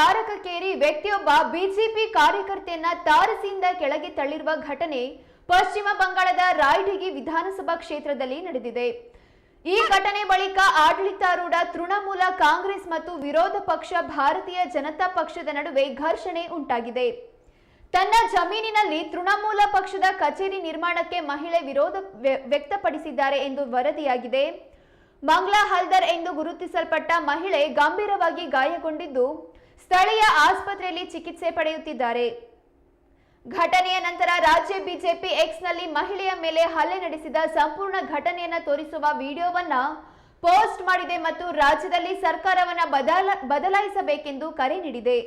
ತಾರಕಕ್ಕೇರಿ ವ್ಯಕ್ತಿಯೊಬ್ಬ ಬಿಜೆಪಿ ಕಾರ್ಯಕರ್ತೆಯನ್ನ ತಾರಸಿಯಿಂದ ಕೆಳಗೆ ತಳ್ಳಿರುವ ಘಟನೆ ಪಶ್ಚಿಮ ಬಂಗಾಳದ ರಾಯ್ಡಿಗಿ ವಿಧಾನಸಭಾ ಕ್ಷೇತ್ರದಲ್ಲಿ ನಡೆದಿದೆ. ಈ ಘಟನೆ ಬಳಿಕ ಆಡಳಿತಾರೂಢ ತೃಣಮೂಲ ಕಾಂಗ್ರೆಸ್ ಮತ್ತು ವಿರೋಧ ಪಕ್ಷ ಭಾರತೀಯ ಜನತಾ ಪಕ್ಷದ ನಡುವೆ ಘರ್ಷಣೆ ಉಂಟಾಗಿದೆ. ತನ್ನ ಜಮೀನಿನಲ್ಲಿ ತೃಣಮೂಲ ಪಕ್ಷದ ಕಚೇರಿ ನಿರ್ಮಾಣಕ್ಕೆ ಮಹಿಳೆ ವಿರೋಧ ವ್ಯ- ವ್ಯಕ್ತಪಡಿಸಿದ್ದಾರೆ ಎಂದು ವರದಿಯಾಗಿದೆ. ಮಂಗ್ಲಾ ಹಲ್ದರ್ ಎಂದು ಗುರುತಿಸಲ್ಪಟ್ಟ ಮಹಿಳೆ ಗಂಭೀರವಾಗಿ ಗಾಯಗೊಂಡಿದ್ದು ಸ್ಥಳೀಯ ಆಸ್ಪತ್ರೆಯಲ್ಲಿ ಚಿಕಿತ್ಸೆ ಪಡೆಯುತ್ತಿದ್ದಾರೆ. ಘಟನೆಯ ನಂತರ ರಾಜ್ಯ ಬಿಜೆಪಿ ಎಕ್ಸ್ನಲ್ಲಿ ಮಹಿಳೆಯ ಮೇಲೆ ಹಲ್ಲೆ ನಡೆಸಿದ ಸಂಪೂರ್ಣ ಘಟನೆಯನ್ನು ತೋರಿಸುವ ವಿಡಿಯೋವನ್ನ ಪೋಸ್ಟ್ ಮಾಡಿದೆ ಮತ್ತು ರಾಜ್ಯದಲ್ಲಿ ಸರ್ಕಾರವನ್ನು ಬದಲ, ಬದಲಾಯಿಸಬೇಕೆಂದು ಕರೆ ನೀಡಿದೆ.